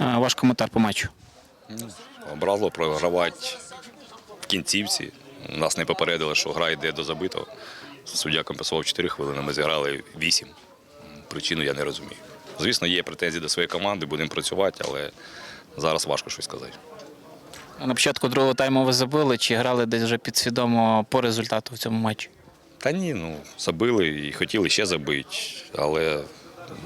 Е, Ваш коментар по матчу. Образливо програвати в кінцівці. Нас не попередили, що гра йде до забитого. Суддя компенсував 4 хвилини, ми зіграли 8. Причину я не розумію. Звісно, є претензії до своєї команди, будемо працювати, але зараз важко щось сказати. На початку другого тайму ви забили чи грали десь вже підсвідомо по результату в цьому матчі? Та ні, ну забили і хотіли ще забити, але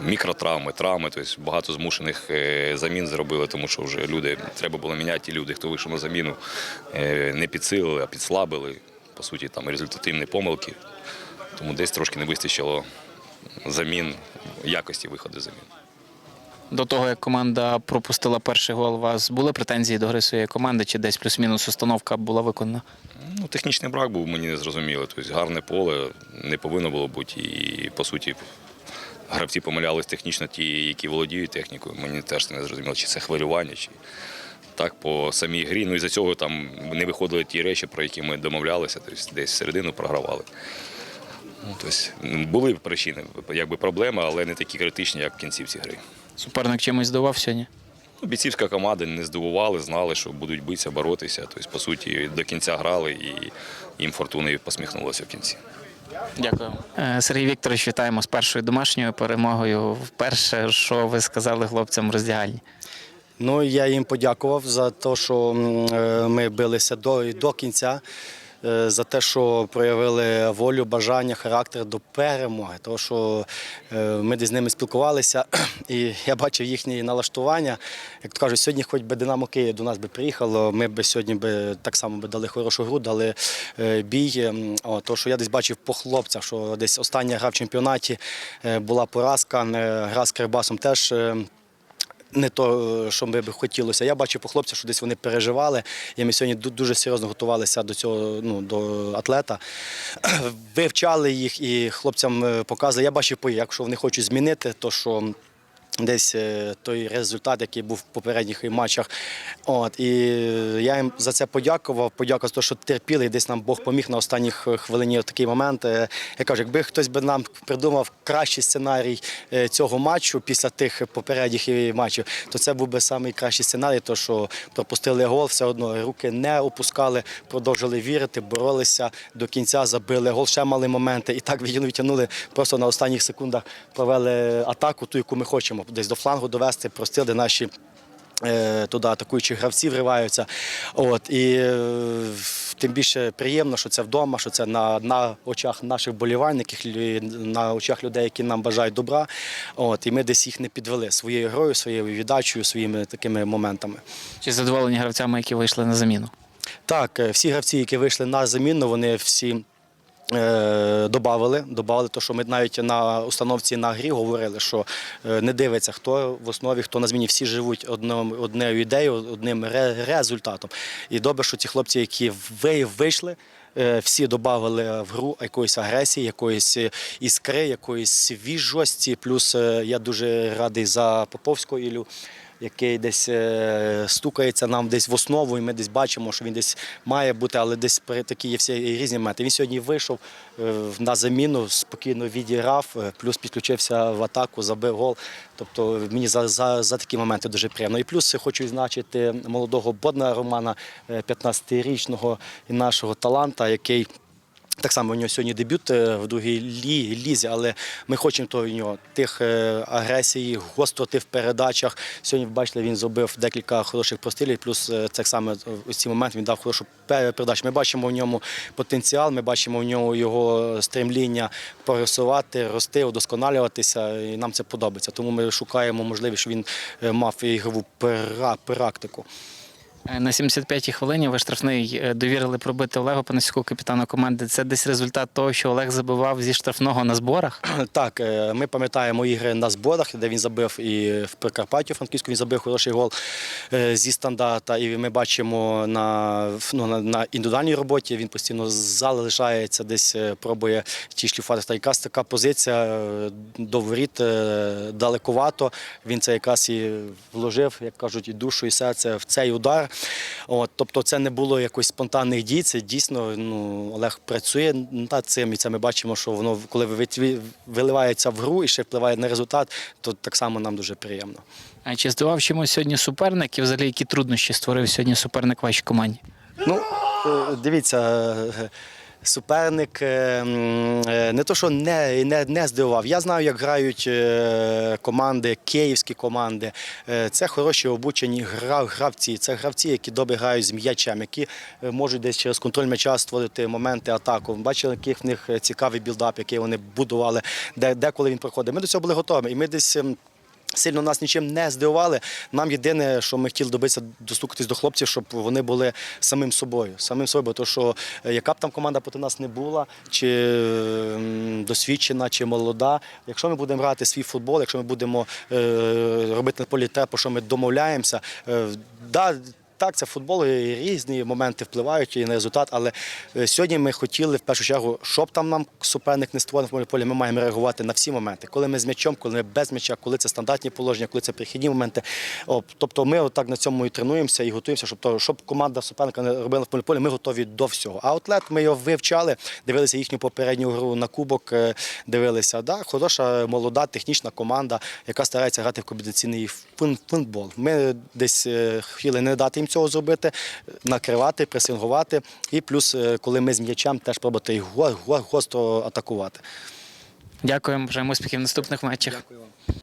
мікротравми, травми, тобто багато змушених е, замін зробили, тому що вже люди треба було міняти ті люди, хто вийшов на заміну, е, не підсилили, а підслабили. По суті, там результативні помилки. Тому десь трошки не вистачило замін, якості виходу замін. До того, як команда пропустила перший гол, у вас були претензії до гри своєї команди, чи десь плюс-мінус установка була виконана? Ну, технічний брак був мені не зрозуміло. Тобто гарне поле не повинно було бути. І по суті, гравці помилялись технічно ті, які володіють технікою. Мені теж не зрозуміло, чи це хвилювання, чи так по самій грі. Ну і за цього там не виходили ті речі, про які ми домовлялися, тобто десь середину програвали. Ну, тобто, були причини, якби проблеми, але не такі критичні, як в кінцівці гри. Суперник чимось здивував сьогодні? Ну, Бійцівська команда не здивували, знали, що будуть битися, боротися. Тобто, по суті, до кінця грали і їм фортуна посміхнулася в кінці. Дякую. Е, Сергій Вікторович, вітаємо з першою домашньою перемогою. Вперше, що ви сказали хлопцям в роздягальні? Ну, я їм подякував за те, що е, ми билися до, до кінця, за те, що проявили волю, бажання, характер до перемоги. Тому що е, ми десь з ними спілкувалися, і я бачив їхнє налаштування. Як то кажуть, сьогодні, хоч би Динамо Київ до нас би приїхало, ми б сьогодні би так само би дали хорошу гру, дали е, бій. О, то, що я десь бачив по хлопцях, що десь остання гра в чемпіонаті е, була поразка, е, гра з Кирбасом теж. Не то, що ми б хотілося. Я бачив по хлопцях, що десь вони переживали. І ми сьогодні дуже серйозно готувалися до цього, ну, до атлета. Вивчали їх і хлопцям е, показували. Я бачив якщо вони хочуть змінити, то що. Десь е, той результат, який був в попередніх матчах. От, і я їм за це подякував. Подякував за те, що терпіли, і десь нам Бог поміг на останніх е, хвилині в такий момент. Е, Я кажу, якби хтось би нам придумав кращий сценарій е, цього матчу після тих попередніх е, матчів, то це був би найкращий сценарій, то що пропустили гол, все одно руки не опускали, продовжили вірити, боролися до кінця, забили гол, ще мали моменти. І так відтягнули, просто на останніх секундах провели атаку, ту, яку ми хочемо, десь до флангу довести, простили наші. е, Туди атакуючі гравці вриваються. От, і е, тим більше приємно, що це вдома, що це на, на очах наших болівальників, на очах людей, які нам бажають добра. От, і ми десь їх не підвели своєю грою, своєю віддачею, своїми такими моментами. Чи задоволені гравцями, які вийшли на заміну? Так, е, всі гравці, які вийшли на заміну, вони всі. Е, Добавили, добавили те, що ми навіть на установці на грі говорили, що е, не дивиться, хто в основі, хто на зміні. Всі живуть одним, однією ідеєю, одним ре- результатом. І добре, що ті хлопці, які ви- вийшли, е, всі додали в гру якоїсь агресії, якоїсь іскри, якоїсь свіжості. Плюс я дуже радий за Поповського Ілю який десь е, стукається нам десь в основу, і ми десь бачимо, що він десь має бути, але десь при такі є всі різні моменти. Він сьогодні вийшов е, на заміну, спокійно відіграв, е, плюс підключився в атаку, забив гол. Тобто мені за, за, за такі моменти дуже приємно. І плюс хочу відзначити молодого Бодна Романа, е, 15-річного і нашого таланта, який. Так само у нього сьогодні дебют е, в другій лі, лізі, але ми хочемо то у нього тих е, агресії, гостроти в передачах. Сьогодні, бачили, він зробив декілька хороших прострілів, плюс е, так само у ці моменти він дав хорошу передачу. Ми бачимо в ньому потенціал, ми бачимо в ньому його стремління прогресувати, рости, удосконалюватися, і нам це подобається. Тому ми шукаємо можливість, щоб він мав ігрову практику. Е, На 75-й хвилині ви штрафний е, довірили пробити Олегу Панасюку, капітану команди. Це десь результат того, що Олег забивав зі штрафного на зборах. Так, е, ми пам'ятаємо ігри на зборах, де він забив і в Прикарпатті, Франківську він забив хороший гол зі стандарта. І ми бачимо на, ну, на, індивідуальній роботі. Він постійно залишається, десь пробує ті шліфати. Та якраз така позиція до воріт далековато. Він це якраз і вложив, як кажуть, і душу, і серце в цей удар. От, тобто це не було якось спонтанних дій, це дійсно ну, Олег працює над цим, і це ми бачимо, що воно коли виливається в гру і ще впливає на результат, то так само нам дуже приємно. А чи здивав чимось сьогодні суперник і взагалі які труднощі створив сьогодні суперник вашій команді? Ну, е, дивіться, е, суперник е, е, не то, що не, не, не здивував. Я знаю, як грають е, команди, київські команди. Це хороші обучені гра- гравці. Це гравці, які добре грають з м'ячем, які можуть десь через контроль м'яча створити моменти атаку. Бачили, який в них цікавий білдап, який вони будували, де, деколи він проходить. Ми до цього були готові. І ми десь. Сильно нас нічим не здивували. Нам єдине, що ми хотіли добитися, достукатись до хлопців, щоб вони були самим собою. Самим собою, бо то, що е, яка б там команда проти нас не була, чи досвідчена, чи молода. Якщо ми будемо грати свій футбол, якщо ми будемо е, робити на полі те, про що ми домовляємося, е, да, так, це футбол, і різні моменти впливають і на результат. Але е, сьогодні ми хотіли в першу чергу, щоб там нам суперник не створив на полі, ми маємо реагувати на всі моменти. Коли ми з м'ячом, коли ми без м'яча, коли це стандартні положення, коли це перехідні моменти. Тобто ми отак на цьому і тренуємося і готуємося, щоб щоб команда суперника не робила в полі, ми готові до всього. А атлет ми його вивчали, дивилися їхню попередню гру на кубок, е, дивилися. Да, хороша, молода, технічна команда, яка старається грати в комбінаційний футбол. Ми десь е, хотіли не дати їм цього зробити, накривати, пресингувати. І плюс, е, коли ми з м'ячем, теж пробувати їх го- го- гостро атакувати. Дякуємо, бажаємо успіхів в наступних матчах. Дякую вам.